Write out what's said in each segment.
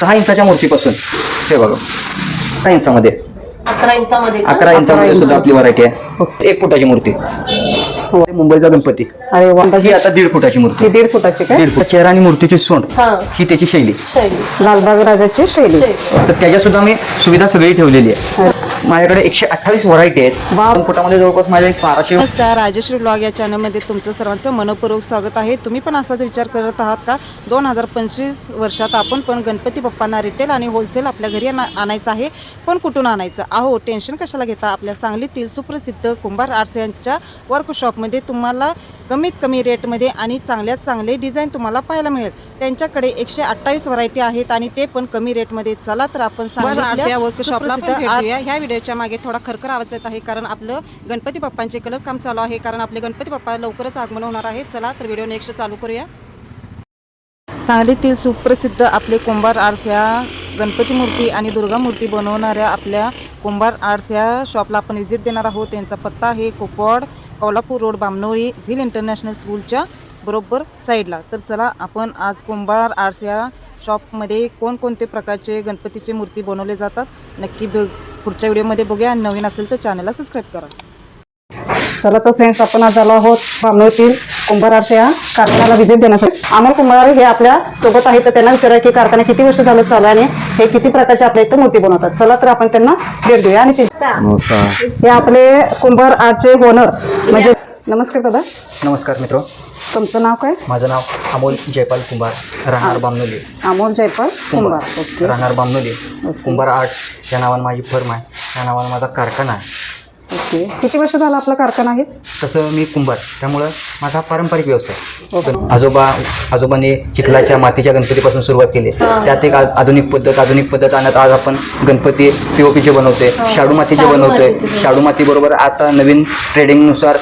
सहा इंचाच्या मूर्तीपासून. हे बघा. सहा इंचामध्ये. अकरा इंचामध्ये? अकरा इंचामध्ये इंच. सुद्धा आपली व्हरायटी आहे. एक फुटाची मूर्ती. हो. मुंबईचा गणपती. अरे वा. ही आता दीड फुटाची मूर्ती ही दीड फुटाची काय? दीड फुट. चेहरा आणि मूर्तीची सोंड. हा. ही त्याची शैली. शैली. लालबाग राजाची शैली. शैली. तर त्याच्या सुद्धा मी सुविधा सगळी ठेवलेली आहे. माझ्याकडे एकशे अठ्ठावीस व्हरायटी आहेत. वा. दोन फुटामध्ये जवळपास माझ्या एक बाराशे नमस्कार राजश्री ब्लॉग या चॅनलमध्ये तुमचं सर्वांचं मनपूर्वक स्वागत आहे. तुम्ही पण असाच विचार करत आहात का? दोन हजार पंचवीस वर्षात आपण पण गणपती बाप्पांना रिटेल आणि होलसेल आपल्या घरी आणा- आणायचं आहे. पण कुठून आणायचं? अहो टेन्शन कशाला घेता? आपल्या सांगलीतील सुप्रसिद्ध कुंभार आर्ट्स यांच्या वर्कशॉपमध्ये तुम्हाला कमीत कमी रेटमध्ये आणि चांगल्यात चांगले डिझाईन तुम्हाला पाहायला मिळेल. त्यांच्याकडे एकशे अठ्ठावीस व्हरायटी आहेत आणि ते पण कमी रेटमध्ये. चला तर आपण ह्या व्हिडिओच्या मागे थोडा खरखर आवाज येत आहे कारण आपलं गणपती बाप्पांचे कलर काम चालू आहे कारण आपले गणपती बाप्पा लवकरच आगमन होणार आहे. चला तर व्हिडिओ नेक्स्ट चालू करूया. सांगलीतील सुप्रसिद्ध आपले कुंभार आर्ट्स या गणपती मूर्ती आणि दुर्गा मूर्ती बनवणाऱ्या आपल्या कुंभार आर्ट्स या शॉपला आपण व्हिजिट देणार आहोत. त्यांचा पत्ता आहे कुपवाड कोल्हापूर रोड बामनोळी झील इंटरनॅशनल स्कूलच्या बरोबर साईडला. तर चला आपण आज कुंभार आर्ट्स या शॉपमध्ये कोणकोणते प्रकारचे गणपतीचे मूर्ती बनवले जातात नक्की बघ पुढच्या व्हिडिओमध्ये बघूया. आणि नवीन असेल तर चॅनलला सबस्क्राईब करा. चला तर फ्रेंड्स आपण आज आलो आहोत कुंभार आर्सेया या कारखान्याला व्हिजिट देण्यासाठी. अमोल कुंभार हे आपल्यासोबत आहेत तर त्यांना विचारा की कारखाना किती वर्ष झालं चालू आहे आणि हे किती प्रकारचे आपल्या इथं मूर्ती बनवतात. चला तर आपण त्यांना भेट देऊया. आणि ते- हे आपले कुंभार आर्टचे ओनर म्हणजे नमस्कार दादा. नमस्कार मित्र. तुमचं नाव काय? माझं नाव अमोल जयपाल कुंभार राहणार बामनोली. अमोल जयपाल कुंभार. ओके. राहणार बामनोली. कुंभार आर्ट या नावानं माझी फर्म आहे. त्या नावानं माझा कारखाना आहे. ओके. किती वर्ष झाला आपला कारखाना आहे? तसं मी कुंभार. त्यामुळं माझा पारंपरिक व्यवसाय. ओके. आजोबा आजोबांनी चिखलाच्या मातीच्या गणपतीपासून सुरुवात केली. त्यात एक आ- आधुनिक पद्धत आधुनिक पद्धत आणत आज आपण गणपती पीओपीचे बनवते शाडू मातीचे बनवतोय. शाडू माती बरोबर आता नवीन ट्रेडिंगनुसार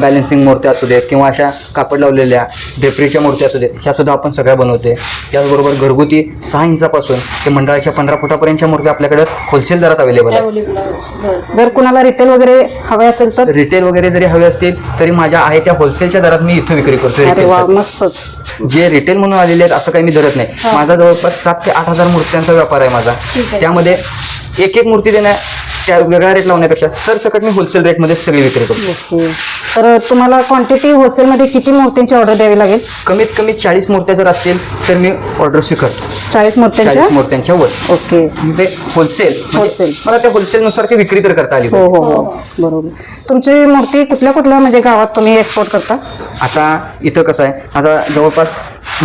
बॅलन्सिंग मूर्त्या असू देत किंवा अशा कापड लावलेल्या ढेपरीच्या मूर्त्या असू देत ह्या सुद्धा आपण सगळ्या बनवते त्याचबरोबर घरगुती सहा इंचापासून ते मंडळाच्या पंधरा फुटापर्यंतच्या मूर्त्या आपल्याकडे होलसेल दरात अवेलेबल आहे अवेलेबल आहे बरं. जर कुणाला रिटेल वगैरे हवे असेल तर. रिटेल वगैरे जरी हवे असतील तरी माझ्या आहे त्या होलसेलच्या दरात मी इथं विक्री करतो अरे वा retail मस्तच. जे रिटेल म्हणून आलेले आहेत असं काही मी धरत नाही. माझा जवळपास सात ते आठ हजार मूर्त्यांचा व्यापार आहे माझा. ठीक आहे. त्यामध्ये एक एक मूर्ती देण्या त्या वेगळा रेट लावण्यापेक्षा सरसकट मी होलसेल रेटमध्ये सगळी विक्री करतो. ओके. तर तुम्हाला क्वांटिटी होलसेलमध्ये किती मूर्तींची ऑर्डर द्यावी लागेल? कमीत कमी चाळीस मूर्त्या जर असतील तर मी ऑर्डर स्वीकारतो. चाळीस मूर्त्यांच्या? चाळीस मूर्त्यांच्या वर. ओके. ते होलसेल Wholesale. मला त्या होलसेलनुसार ती विक्री तर करता आली हो पाहिजे. हो हो. बरोबर. तुमची मूर्ती कुठल्या कुठल्या म्हणजे गावात तुम्ही एक्सपोर्ट करता? आता इथं कसं आहे आता जवळपास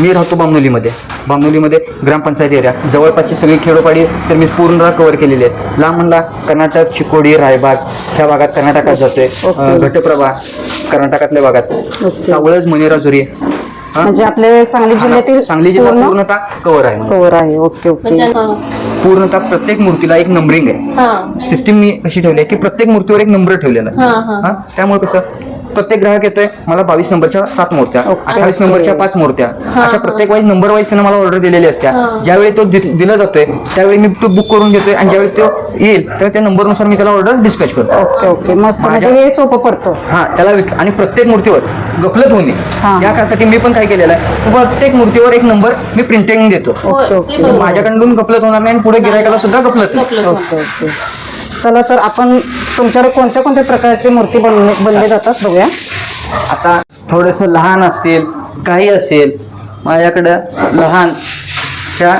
मी राहतो बामनोलीमध्ये बामनोलीमध्ये ग्रामपंचायत एरिया. जवळपासची सगळी खेडोपाडी तर मी पूर्ण कव्हर केलेली आहेत. लांब म्हणला कर्नाटक चिकोडी रायबाग ह्या भागात कर्नाटकात जातोय. घटप्रभा कर्नाटकातल्या भागात. सावळज मनेराजुरी? म्हणजे आपले सांगली जिल्ह्यातील सांगली जिल्हा पूर्ण पूर्णतः कव्हर आहे. कव्हर आहे. ओके म्हणजे ओके हा. पूर्णतः प्रत्येक मूर्तीला एक नंबरिंग आहे. हा. सिस्टीम मी कशी ठेवली आहे की प्रत्येक मूर्तीवर एक नंबर ठेवलेला आहे. त्यामुळे कसं? प्रत्येक ग्राहक येतोय मला बावीस नंबरच्या सात मूर्त्या. अठ्ठावीस नंबरच्या पाच मूर्त्या. अशा प्रत्येक वाईज नंबर वाईज त्यांना मला ऑर्डर दिलेली असत्या. ज्यावेळी तो दिला जातोय त्यावेळी मी तो बुक करून घेतोय आणि ज्यावेळी तो येईल त्यावेळी त्या नंबरनुसार मी त्याला ऑर्डर डिस्पॅच करतो. Okay okay. मस्त. म्हणजे हे सोपं पडतं. हा त्याला विक- आणि प्रत्येक मूर्तीवर गफलत होणे हा. या कासाठी मी पण काय केलेलं आहे प्रत्येक मूर्तीवर एक नंबर मी प्रिंटिंग देतो. Okay, okay. माझ्याकडून गफलत होणार नाही आणि पुढे गिरायकाला सुद्धा गफलत नाही. कपलं ओके ओके. चला तर आपण तुमच्याकडे कोणत्या कोणत्या प्रकारची मूर्ती बनवले बनले जातात बघूया. आता थोडस लहान असतील काही असेल माझ्याकडं लहान त्या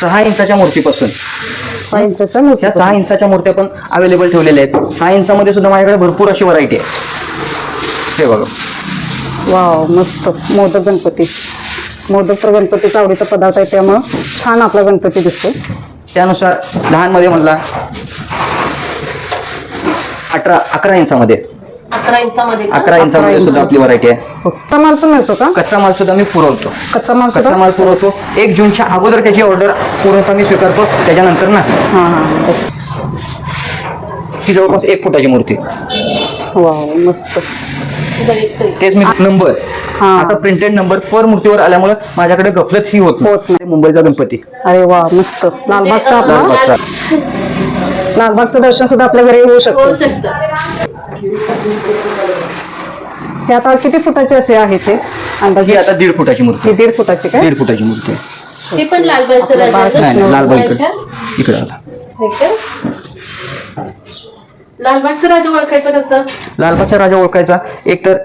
सहा इंचाच्या मूर्तीपासून. सहा इंचाच्या मूर्ती त्या सहा इंचाच्या मूर्त्या पण अवेलेबल ठेवलेल्या आहेत. सहा इंचामध्ये सुद्धा माझ्याकडे भरपूर अशी व्हरायटी आहे. ते बघा. वाव मस्त. मोदक गणपती. मोदक तर गणपतीचा आवडीचा पदार्थ आहे त्यामुळं छान आपला गणपती दिसतो त्यानुसार लहानमध्ये म्हणला अठरा अकरा इंचामध्ये. अकरा इंचामध्ये का? अकरा इंचामध्ये इंच. सुद्धा आपली व्हरायटी आहे. कच्चा माल पण मिळतो का? कच्चा माल सुद्धा मी पुरवतो. कच्चा माल कच्चा माल पुरवतो. एक जूनच्या अगोदर त्याची ऑर्डर पूर्णतः मी स्वीकारतो. त्याच्यानंतर ना. हां हां ही. जवळपास एक फुटाची मूर्ती. वाव मस्त. तेच मी नंबर हा. असा प्रिंटेड नंबर पर मूर्तीवर आल्यामुळे माझ्याकडे गफलत ही होत होत नाही. मुंबईचा गणपती. अरे वा मस्त. लालबागचा आपला. लालबागचा. लालबागचं दर्शन सुद्धा आपल्या घरी होऊ शकतं. हे आता किती फुटाचे असे आहे ते? ही अंदाजे आता दीड फुटाची मूर्ती. ही दीड फुटाची काय? दीड फुटाची मूर्ती आहे. ते पण लालबागचं राजा? नाही नाही इकडे. आला? लालबागचं राजा ओळखायचं कसं? लालबागचा राजा ओळखायचा. एक तर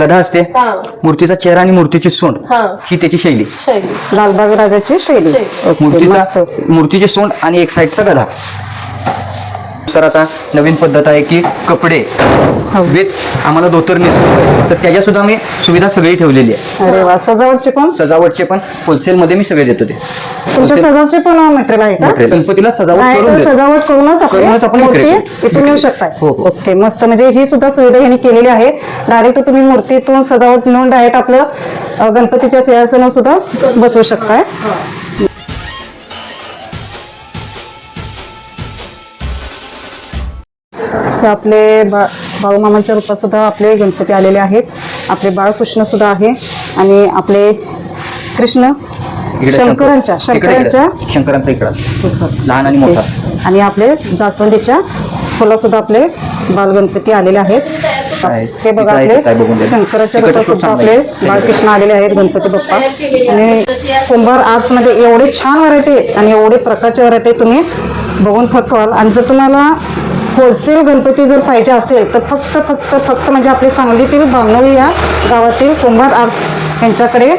गधा असते. हा. मूर्तीचा चेहरा आणि मूर्तीची सोंड हा. ही त्याची शैली. शैली. लालबाग राजाची शैली. शैली. ओके, मस्त. मूर्तीचा मूर्तीची सोंड आणि एक साईडचा गधा सर आता नवीन पद्धत आहे की कपडे विथ आम्हाला धोतर नेसतो तर त्याच्या सुद्धा मी सुविधा सगळी ठेवलेली आहे. अरे वा सजावटचे पण? सजावटचे पण. होलसेल मध्ये मी सगळे देतो ते. तुमच्या सजावटचे पण मटेरियल आहे का? Material. गणपतीला सजावट नाही करून तर देतो. सजावट करूनच करूनच आपली आपण मूर्ती करतो. इथून येऊ शकताय. हो, हो. ओके मस्त. म्हणजे ही सुद्धा सुविधा यांनी केलेली आहे. डायरेक्ट तुम्ही मूर्तीतून सजावट नेऊन डायरेक्ट आपलं अ, गणपतीच्या सिंहासनावर सुद्धा बसवू शकताय. हे आपले बा बाळूमामांच्या रूपात सुद्धा आपले गणपती आलेले आहेत. आपले बाळकृष्ण सुद्धा आहे आणि आपले कृष्ण इकडे शंकरांच्या इकडे- शंकरांच्या. शंकरांचा इकडं. लहान आणि मोठा. आणि आपले जास्वंदीच्या फुला सुद्धा आपले बालगणपती आलेले आहेत. आहे. हे बघा इथं आहे, आपले इथं आहे, बघून घ्या. शंकराच्या तिकडचं रूपात सुद्धा चांगलं आपले आहे. बाळकृष्ण आलेले आहेत गणपती बाप्पा. आणि कुंभार आर्ट्समध्ये एवढे छान व्हरायटी आहेत आणि एवढे प्रकारचे व्हरायटी तुम्ही बघून थकवाल. आणि जर तुम्हाला होलसेल गणपती जर पाहिजे असेल तर फक्त फक्त फक्त म्हणजे आपले सांगलीतील बामणोळी या गावातील कुंभार आर्ट्स यांच्याकडे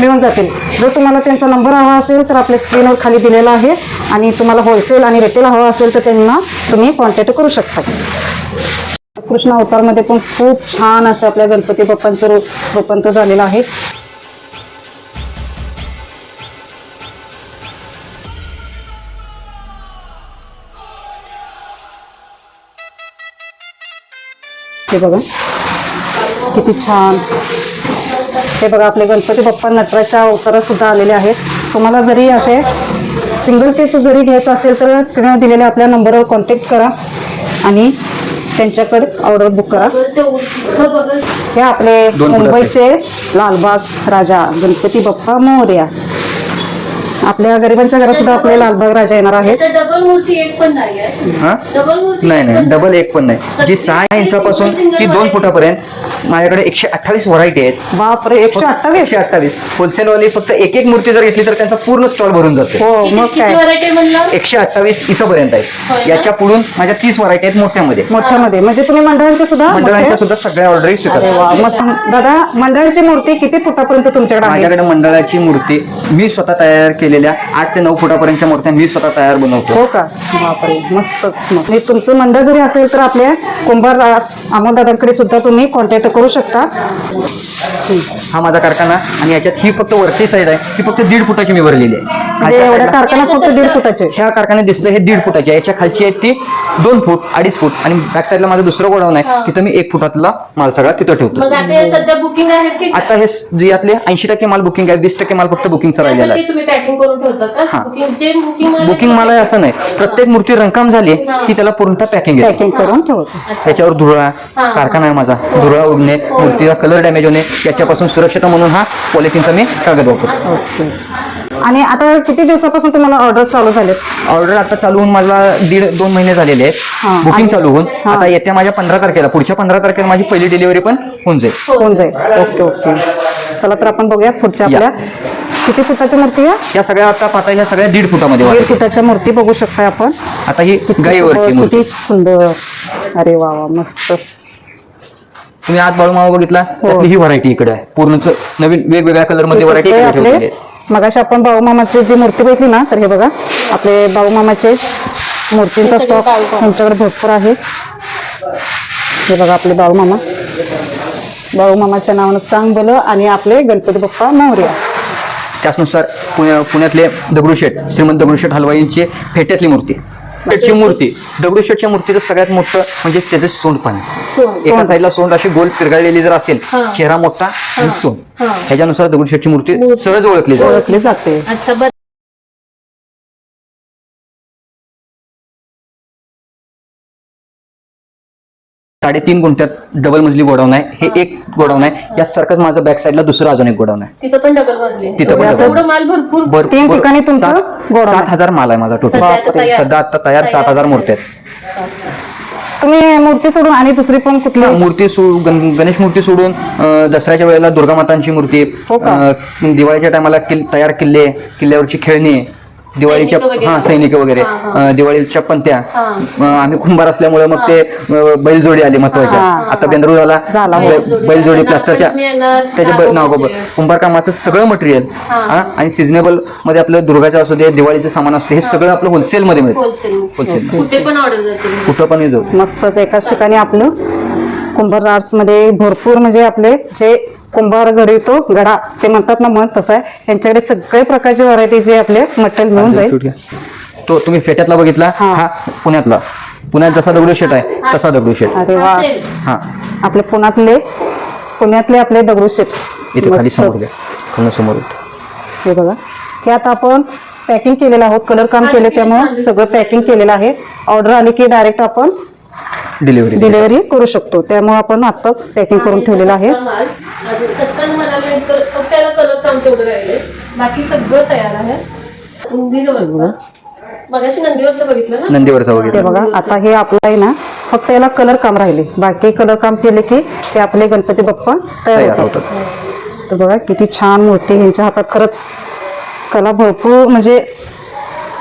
मिळून जातील. जर तुम्हाला त्यांचा नंबर हवा असेल तर आपल्या स्क्रीनवर खाली दिलेला आहे आणि तुम्हाला होलसेल आणि रिटेल हवा असेल तर त्यांना तुम्ही कॉन्टॅक्ट करू शकता. कृष्ण अवतारमध्ये पण खूप छान असे आपल्या गणपती बाप्पांचं रूप रूपांतर झालेलं आहे. हे बघा. किती छान. हे बघा आपले गणपती बाप्पा नटराच्या अवतारात सुद्धा आलेले आहेत. तुम्हाला जरी असे सिंगल पीस जरी घ्यायचं असेल तर स्क्रीनवर दिलेल्या आपल्या नंबरवर कॉन्टॅक्ट करा आणि त्यांच्याकडे ऑर्डर बुक करा. हे आपले. मुंबईचे लालबाग राजा गणपती बाप्पा मोर्या. आपल्या गरिबांच्या घरात सुद्धा आपले लालबाग राजा येणार आहेत. त्याच्या डबल मूर्ती एक पण नाही आहे. हा? डबल मूर्ती नाही नाही डबल एक पण नाही. जी सहा इंचापासून ती दोन फुटापर्यंत माझ्याकडे एकशे अठ्ठावीस व्हरायटी आहेत. बापरे एकशे अठ्ठावीस? एकशे अठ्ठावीस. होलसेल वाली फक्त एक एक मूर्ती जर घेतली तर त्यांचा पूर्ण स्टॉल भरून जातो. हो मग किती काय? व्हरायटी म्हणलं? एकशे अठ्ठावीस इथंपर्यंत आहे. ना? याच्या पुढून माझ्या तीस व्हरायटी आहेत मोठ्यामध्ये. मोठ्यामध्ये. म्हणजे तुम्ही मंडळांचे सुद्धा मंडळांच्या मोठे- सुद्धा सगळ्या ऑर्डरी अरे मस्त. दादा मंडळांची मूर्ती किती फुटापर्यंत तुमच्याकडे आहे? माझ्याकडे मंडळाची मूर्ती मी स्वतः तयार केलेल्या आठ ते नऊ फुटापर्यंतच्या मूर्त्या मी स्वतः तयार बनवतो. हो का? बापरे मस्तच मग तुमचं मंडळ जरी असेल तर आपल्या कुंभार दादांकडे सुद्धा तुम्ही कॉन्टॅक्ट करू शकता. हा माझा कारखाना आणि याच्यात ही फक्त वरची साईड आहे. ही फक्त दीड फुटाची मी भरलेली आहे. म्हणजे एवढ्या कारखाना फक्त दीड फुटाचे? ह्या कारखान्यात दिसतं हे दीड फुटाचे आहे. याच्या खालची आहे ती दोन फूट अडीच फूट. आणि बॅक साईडला माझं दुसरं गोडाऊन आहे. तिथं मी एक फुटातला माल सगळा तिथं ठेवतो. मग आता हे सध्या बुकिंग आहेत की आता हे स- जे यातले ऐंशी टक्के माल बुकिंग आहे. वीस टक्के माल फक्त बुकिंगचा राहिलेला आहे. तुम्ही पॅकिंग करून ठेवता का? हा. बुकिंग जे बुकिंग बुकिंग मला असं नाही. प्रत्येक मूर्ती रंकाम झाली की त्याला पूर्णतः पॅकिंग आहे पॅकिंग करून ठेवतो. त्याच्यावर धुळा कारखाना आहे माझा. धुळा उडणे मूर्तीला कलर डॅमेज होणे याच्यापासून सुरक्षता म्हणून हा पॉलिथिनचा मी कागद वापरतो. आणि आता किती दिवसापासून तुम्हाला ऑर्डर चालू झालेत? ऑर्डर आता चालू होऊन मला दीड दोन महिने झालेले हा, आहेत बुकिंग चालू होऊन. हा. आता येत्या माझ्या पंधरा तारखेला पुढच्या पंधरा तारखेला माझी पहिली डिलिव्हरी पण होऊन जाईल. होऊन जाईल. Okay okay. चला तर आपण बघूया पुढच्या. आपल्या किती फुटाची मूर्ती आहे? या सगळ्या आता पाहता ह्या सगळ्या दीड फुटामध्ये दीड. फुटाच्या मूर्ती बघू शकताय आपण. आता ही किती सुंदर, मूर्ती. किती सुंदर. अरे वा वा मस्त. तुम्ही आज बाळूमामा बघितला? हो. त्यातली ही व्हरायटी इकडे आहे. पूर्ण नवीन वेगवेगळ्या कलरमध्ये हे व्हरायटी सगळे ठेवलेली आपले आहे. मगाशी आपण जी मूर्ती बघितली ना तर हे बघा आपले बाळूमामाचे मूर्तींचा स्टॉक यांच्याकडे भरपूर आहे. हे बघा आपले बाळूमामा बाळूमामाच्या नावानं चांग बल आणि आपले गणपती बाप्पा मोर्या. त्याचनुसार पुण्या पुण्यातले दगडूशेठ श्रीमंत दगडूशेठ हलवाईंची फेट्यातली मूर्ती. फेटची मूर्ती. दगडूशेठच्या मूर्तीचं सगळ्यात मोठं म्हणजे त्याचं सोंडपण आहे. एका साईडला सोंड अशी गोल फिरगाळलेली जर असेल चेहरा मोठा आणि सोंड. ह्याच्यानुसार दगडूशेठची मूर्ती सहज ओळखली जाते. ओळखली जाते. साडेतीन गुंठ्यात डबल मजली गोडाऊन आहे. हे एक गोडाऊन आहे. यासारखंच माझं बॅक साईडला दुसरं अजून एक गोडाऊन आहे. तिथं पण डबल मजली. तिथं पण म्हणजे double. एवढं माल भरपूर भर- तीन भर- ठिकाणी तुमचं सात- गोडाऊन सात हजार माल आहे माझा टोटल सध्या आता तयार. सध्या आता तयार सात हजार मूर्ती आहेत. तुम्ही मूर्ती सोडून आणि दुसरी पण कुठली? मूर्ती सो गण- गणेश मूर्ती सोडून अं, दसऱ्याच्या वेळेला दुर्गा मातांची मूर्ती हो का? अं, दिवाळीच्या टायमाला किल तयार किल्ले किल्ल्यावरची खेळणी दिवाळीच्या. हा सैनिक वगैरे. दिवाळीच्या पंत्या हा. अं, आम्ही कुंभार असल्यामुळे मग ते बैलजोडी आली महत्त्वाच्या. आता बेंद्रू झाला बैलजोडी. प्लास्टरच्या नागपंचमी येणार, त्याचे ब- नाव कुंभार कामाचं सगळं मटेरियल आणि सिजनेबलमध्ये आपलं दुर्गाचं असू दे दिवाळीचं सामान असू दे हे सगळं आपलं होलसेल मध्ये मिळतं. होलसेल कुठे पण पण मस्तच एकाच ठिकाणी आपलं कुंभार आर्ट्समध्ये भरपूर म्हणजे आपले जे कुंभार घडवतो गडा ते म्हणतात ना मन तसं आहे. यांच्याकडे सगळे प्रकारचे व्हरायटी जे आपले मटेरियल मिळून जाईल. तो तुम्ही फेट्यातला बघितला? हा. हा पुण्यातला. पुण्यात जसा दगडूशेठ आहे तसा दगडूशेठ अरे वा. हा. आपले पुण्यातले पुण्यातले आपले दगडूशेठ इथे खाली समोर घ्या. मस्तच. खाली समोर हे बघा. हे आता आपण पॅकिंग केलेलं आहोत. कलर काम केले त्यामुळे सगळं पॅकिंग केलेलं आहे. ऑर्डर आली की डायरेक्ट आपण डिलिव्हरी डिलिव्हरी करू शकतो. त्यामुळे आपण आत्ताच पॅकिंग करून ठेवलेलं आहे. अजून कच्चा फक्त त्याला कलर काम तेवढं राहिले बाकी सगळं तयार आहे. नंदीवरचं मगाशी नंदीवरचं बघितलं ना? नंदीवरचा हे वगैरे बघा आता हे आपलं आहे ना फक्त याला कलर काम राहिले. बाकी कलर काम केले की ते आपले गणपती बाप्पा तयार तयार होतात. होतात. तर बघा किती छान मूर्ती यांच्या हातात खरंच कला भरपूर म्हणजे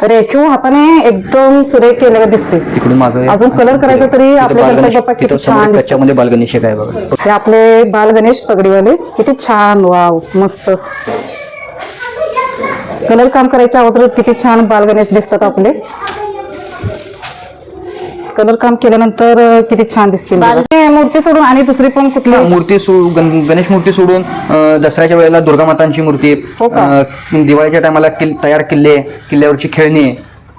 रेखीव हाताने एकदम सुरेख केलेलं दिसते. माग अजून कलर करायचं तरी आपले गणपती बाप्पा किती छान त्याच्यामध्ये बालगणेश आहे बघा. हे आपले बाल गणेश पगडीवाले. किती छान वाव मस्त. कलर काम करायच्या अगोदरच किती छान बाल गणेश दिसतात आपले. कलर काम केल्यानंतर किती छान दिसतील बघा. हे मूर्ती सोडून आणि दुसरी पण कुठली मूर्ती सो गण- गणेश मूर्ती सोडून अं, दसऱ्याच्या वेळेला दुर्गा मातांची मूर्ती हो का? अं, दिवाळीच्या टायमाला किल तयार किल्ले किल्ल्यावरची खेळणी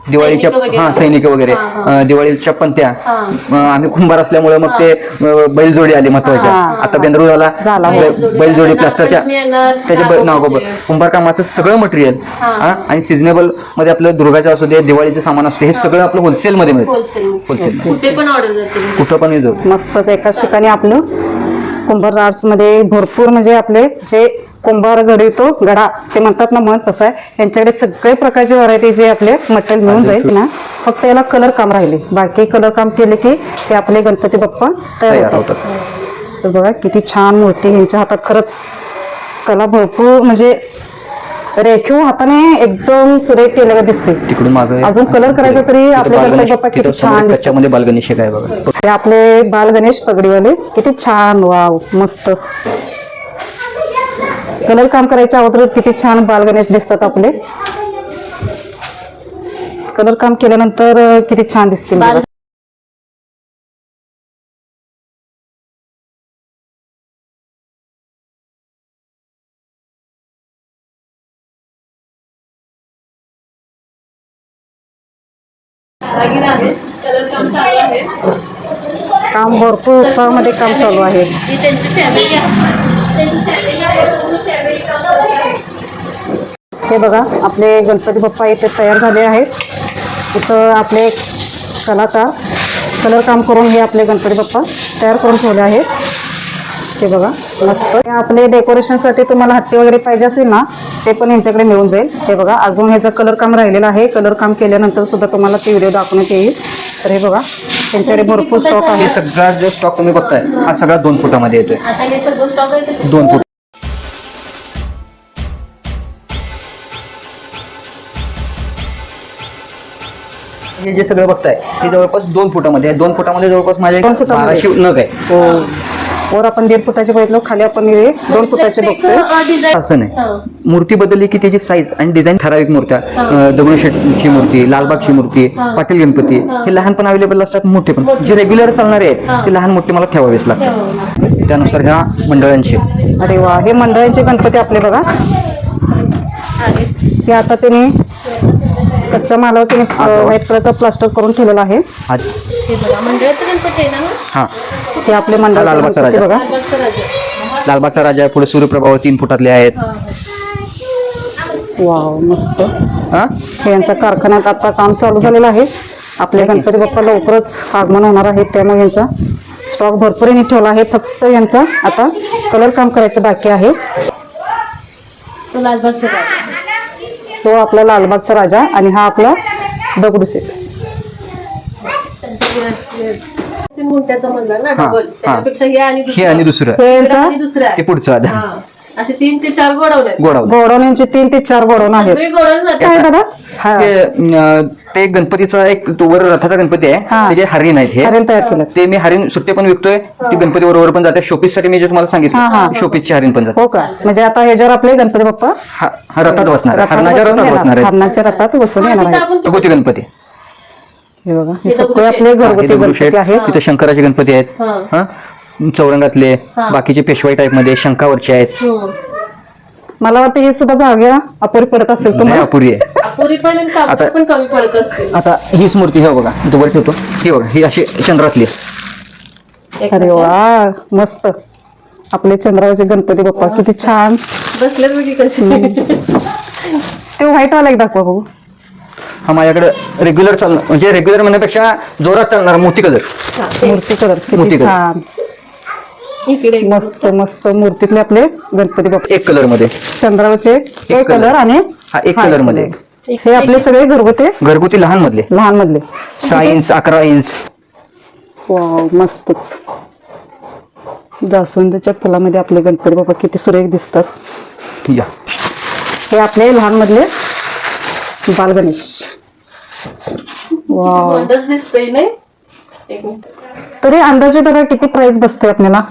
दिवाळीच्या सैनिक वगैरे. हा सैनिक वगैरे हा, हा. अं, दिवाळीच्या पंत्या हा. अं, आम्ही कुंभार असल्यामुळे मग ते अं, बैलजोडी आली महत्त्वाच्या हा. आता बेंद्रू झाला झाला, हो. बै- बैलजोडी प्लास्टरच्या नागपंचमी येणार, त्याचे ब-. बरोबर कुंभार कामाचं सगळं मटेरियल आणि सिजनेबलमध्ये आपलं दुर्गाचं असू दे दिवाळीचं सामान असू दे हे सगळं आपलं होलसेल मध्ये मिळतं होलसेल होलसेल कुठे पण ऑर्डर जाते कुठं पण येतो मस्तच एकाच ठिकाणी आपलं कुंभार आर्ट्समध्ये भरपूर म्हणजे आपले जे कुंभार घडवतो गडा. ते म्हणतात ना मन तसं आहे? यांच्याकडे सगळे प्रकारचे व्हरायटी जे आपले मटेरियल मिळून जाईल ना. फक्त याला कलर काम राहिले. बाकी कलर काम केले की ते आपले गणपती बाप्पा तयार होतात. तर बघा किती छान मूर्ती यांच्या हातात खरंच कला भरपूर म्हणजे रेखीव हाताने एकदम सुरेख केलेलं दिसते. तिकडून माग अजून कलर करायचं तरी आपले गणपती बाप्पा किती छान दिसतात. त्याच्यामध्ये बालगणेश आहे बघा? हे आपले बाल गणेश पगडीवाले किती छान वाव मस्त. कलर काम करायच्या अगोदरच किती छान बाल गणेश दिसतात आपले. कलर काम केल्यानंतर किती छान दिसतील काम भरपूर उत्साहामध्ये काम चालू आहे. हे बघा आपले गणपती बाप्पा इथे तयार झाले आहेत. इथं आपले कलाकार कलर काम करून हे आपले गणपती बाप्पा तयार करून ठेवले आहेत. हे बघा मस्त. हे आपले डेकोरेशनसाठी तुम्हाला हत्ती वगैरे पाहिजे असेल ना ते पण यांच्याकडे मिळून जाईल. हे बघा अजून ह्याचं कलर काम राहिलेलं आहे कलर काम केल्यानंतर सुद्धा तुम्हाला ते व्हिडिओ दाखवण्यात येईल. तर हे बघा त्यांच्याकडे भरपूर स्टॉक आहे. सगळा जो स्टॉक तुम्ही बघताय हा सगळा दोन फुटामध्ये येतोय. आता सगळं स्टॉक आहे ते दोन फूट. हे जे सगळं बघताय ते जवळपास दोन फुटामध्ये आहे. दोन फुटामध्ये जवळपास माझ्या दोन फुटामध्ये? बाराशे नग आहे. हो. वर आपण दीड फुटाचे बघितलो खाली आपण हे दोन फुटाचे बघतोय. डिझाईन असं नाही. मूर्ती बदलली की त्याची साईज आणि डिझाईन ठराविक मूर्त्या अं, दगडूशेठची मूर्ती लालबागची मूर्ती पाटील गणपती हे. लहान पण अवेलेबल असतात मोठे पण. जे रेग्युलर चालणारे आहेत ते लहान मोठे मला ठेवावेच लागतात. त्यानुसार ह्या मंडळांचे. अरे वा हे मंडळांचे गणपती आपले बघा. हे आता त्यांनी कच्च्या मालावर त्यांनी व्हाईट कलरचा प्लास्टर करून ठेवलेला आहे. आज हे बघा मंडळाचं गणपती आहे ना हा? हा. हे आपले मंडळाचे लालबागचा गणपती राजा. बघा. लालबागचा राजा. लालबागचा राजा पुढे सूर्यप्रभाव तीन फुटातले आहेत. वाव मस्त. हा? हे यांचा कारखान्यात आता काम चालू झालेलं आहे. आपले गणपती बाप्पा लवकरच आगमन होणार आहे त्यामुळे यांचा स्टॉक भरपूर यांनी ठेवला आहे. फक्त यांचा आता कलर काम करायचं बाकी आहे. तो लालबागचा राजा. तो आपला लालबागचा राजा आणि हा आपला दगडूशेठ. तीन मुंट्याचा म्हणला ना हा, डबल हा. त्यापेक्षा हे आणि हे आणि दुसरं. हे इकडं यांचं आणि दुसरं आहे. ते पुढचं आता हा. असे तीन ते चार गोडावले तीन ते चार गोडवून आहेत. काय दादा? हा. ते अं, ते गणपतीचा एक तो वर रथाचा गणपती आहे. हा. त्याचे हरिण आहेत हे हरिण तयार केलं ते मी हरिण सुट्टे पण विकतोय. ती गणपती बरोबर पण जाते. शोपीससाठी मी जे तुम्हाला हा, हा. सांगितलं शोपीसची हरिण पण जाते. हो का? म्हणजे आता ह्याच्यावर आपले गणपती बाप्पा? हा हा रथात बसणार आहे. रथात हरणाच्या बसून रथात येणार. बसणार आहे. हरणाच्या रथात बसून हा, येणार घरगुती गणपती. हे बघा हे हे सगळे. आपले हा, हे घरगुती दगडूशेठ, गणपती आहेत. तिथे शंकराचे गणपती आहेत. हा. हा? चौरंगातले बाकीचे पेशवाई टाईपमध्ये शंकावरचे आहेत. हम्म. मला वाटतं हे सुद्धा जागा अपुरी पडत असेल नाही तुम्हाला अपुरी आहे. अपुरी पण आणि कापड पण कमी पडत असतील. आता हीच मूर्ती हे बघा मी वर ठेवतो. ही बघा ही अशी चंद्रातली एक अरे वा मस्त. आपले चंद्रावरचे गणपती बाप्पा किती छान. बसल्यात बघी कशी? ते व्हाईट वाला एक दाखवा बघू. हा माझ्याकडे रेग्युलर चालणार म्हणजे रेग्युलर म्हणण्यापेक्षा जोरात चालणार मोती कलर मूर्ती कलर मोती किती कलर. छान. इकडे मस्त मस्त मूर्तीतले आपले गणपती बाप्पा. एक कलरमध्ये चंद्रावरचे एक. कलर. आणि हा एक हा, कलर. मध्ये. हे आपले सगळे घरगुती? घरगुती लहान मधले लहान मधले सहा इंच अकरा इंच. वाव मस्तच. जास्वंदीच्या फुलामध्ये आपले गणपती बाप्पा किती सुरेख दिसतात. या. हे आपले लहान मधले बालगणेश वाव. गोंडच दिसतंय नाही? एक मिनिट. तरी अंदाजे दादा किती प्राइस बसते आपल्याला?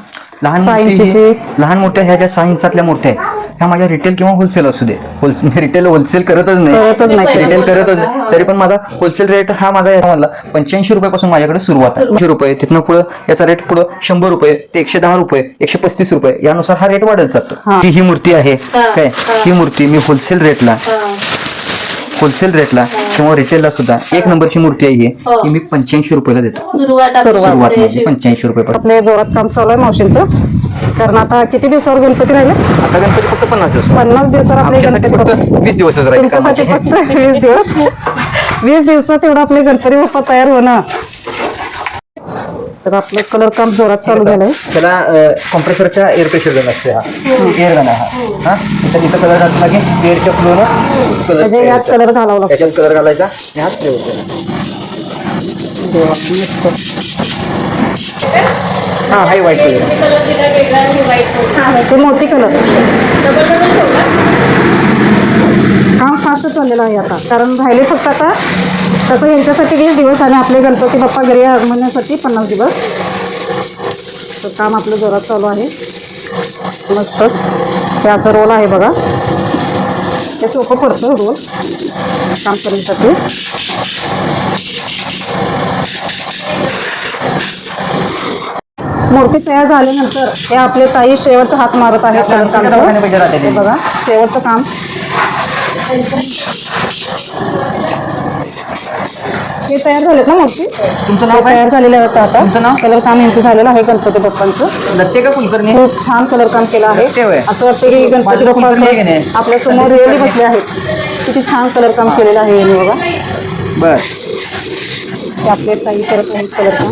लहान मोठी ही- लहान मोठ्या ह्या ज्या सहा इंचातल्या मोठ्या आहेत ह्या माझ्या रिटेल किंवा होलसेल असू दे. होल रिटेल होलसेल करतच नाही. करतच नाही. रिटेल करतच नाही. तरी पण माझा होलसेल रेट हा माझा मला पंच्याऐंशी रुपयापासून माझ्याकडे सुरुवात आहे. ऐंशी रुपये तिथनं पुढं याचा रेट पुढं शंभर रुपये ते एकशे दहा रुपये एकशे पस्तीस रुपये यानुसार हा रेट वाढत जातो. ती ही मूर्ती आहे. काय? ही. मूर्ती मी होलसेल रेटला होलसेल रेटला किंवा रिटेलला सुद्धा एक नंबरची मूर्ती आहे ही ही. मी पंच्याऐंशी रुपयाला देतो. सुरुवात म्हणजे माझी पंच्याऐंशी रुपये आपले जोरात काम चालू आहे मावशींचं. कारण आता किती दिवसावर गणपती राहिले? आता गणपती फक्त पन्नास दिवस पन्नास दिवसावर आपले गणपती वीस दिवसच राहिले. तुमच्यासाठी कामाचे. फक्त वीस दिवस. वीस दिवसात एवढं आपले गणपती बाप्पा तयार होणं तर आपलं कलर काम जोरात चालू झालंय. त्याला कॉम्प्रेसरच्या एअर प्रेशर गन असते हा. एअर गन हा. हा? इथं कलर घातला की एअरच्या फ्लोनं कलर म्हणजे यात कलर घालावा लागतो. त्याच्यात कलर घालायचा. आणि ठेवायचा मस्त. हा हाय व्हाईट कलर ते मोती कलर काम फास्ट आहे आता. कारण राहिले फक्त आता. तसं यांच्यासाठी वीस दिवस आणि आपले गणपती बाप्पा घरी आगमनासाठी पन्नास दिवस. काम आपलं जोरात चालू आहे. मस्तच हे असं रोल आहे बघा. हे सोपं पडतं रोल. काम करण्यासाठी. मूर्ती तयार झाल्यानंतर हे आपले ताई शेवटचा हात मारत आहे आपल्या कलर काम दवाखान्यात पाहिजे राहते ते. हे बघा. शेवटचं काम. हे तयार झालेत ना मूर्ती तुमचं नाव काय? तयार झालेले आता. तुमचं नाव? कलर काम यांचं झालेलं आहे गणपती बाप्पांचं. लत्ते का कुलकर्णी? खूप छान कलर काम केलं आहे. ते होय. असं वाटतं की गणपती माझं बाप्पा कुलकर्णी आहे की नाही? आपल्यासमोर रिअली बसले आहेत. किती छान कलर काम केलेलं आहे यांनी बघा. बर. आपले काही करत नाही कलर काम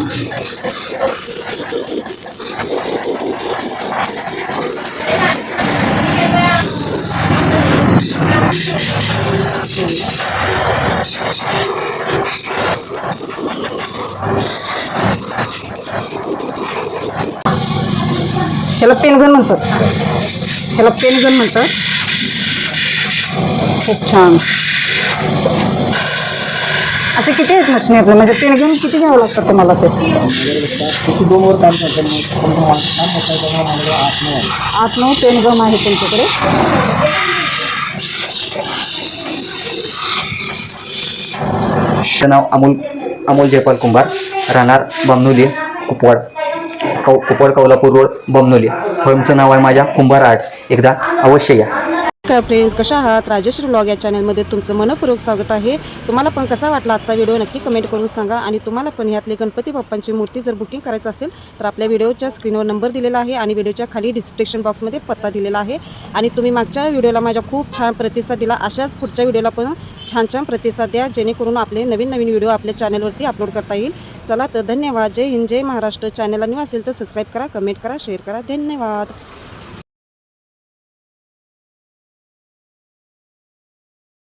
ह्याला पेनगन म्हणतात. ह्याला पेनगन म्हणतात. खूप छान. असे किती आहेत? मशीन आपले म्हणजे पेनगन किती घ्यावं लागतात तुम्हाला असे आठ नऊ पेनगम आहे तुमच्याकडे. माझं नाव अमोल अमोल जयपाल कुंभार राहणार बमनोली कुपवाड कौ कुपवाड कौलापूर रोड बमनोली. फर्मचं नाव आहे माझ्या कुंभार आर्ट्स. एकदा अवश्य या. काय फ्रेंड्स कशा आहात? राजेश्री ब्लॉग या चॅनलमध्ये तुमचं मनपूर्वक स्वागत आहे. तुम्हाला पण कसा वाटला आजचा व्हिडिओ नक्की कमेंट करून सांगा. आणि तुम्हाला पण ह्यातली गणपती बाप्पांची मूर्ती जर बुकिंग करायचं असेल तर आपल्या व्हिडिओच्या स्क्रीनवर नंबर दिलेला आहे आणि व्हिडिओच्या खाली डिस्क्रिप्शन बॉक्समध्ये पत्ता दिलेला आहे. आणि तुम्ही मागच्या व्हिडिओला माझ्या खूप छान प्रतिसाद दिला. अशाच पुढच्या व्हिडिओला पण छान छान प्रतिसाद द्या जेणेकरून आपले नवीन नवीन व्हिडिओ आपल्या चॅनलवरती अपलोड करता येईल. चला तर धन्यवाद. जय हिंद जय महाराष्ट्र. चॅनलला न्यू असेल तर सबस्क्राईब करा कमेंट करा शेअर करा. धन्यवाद.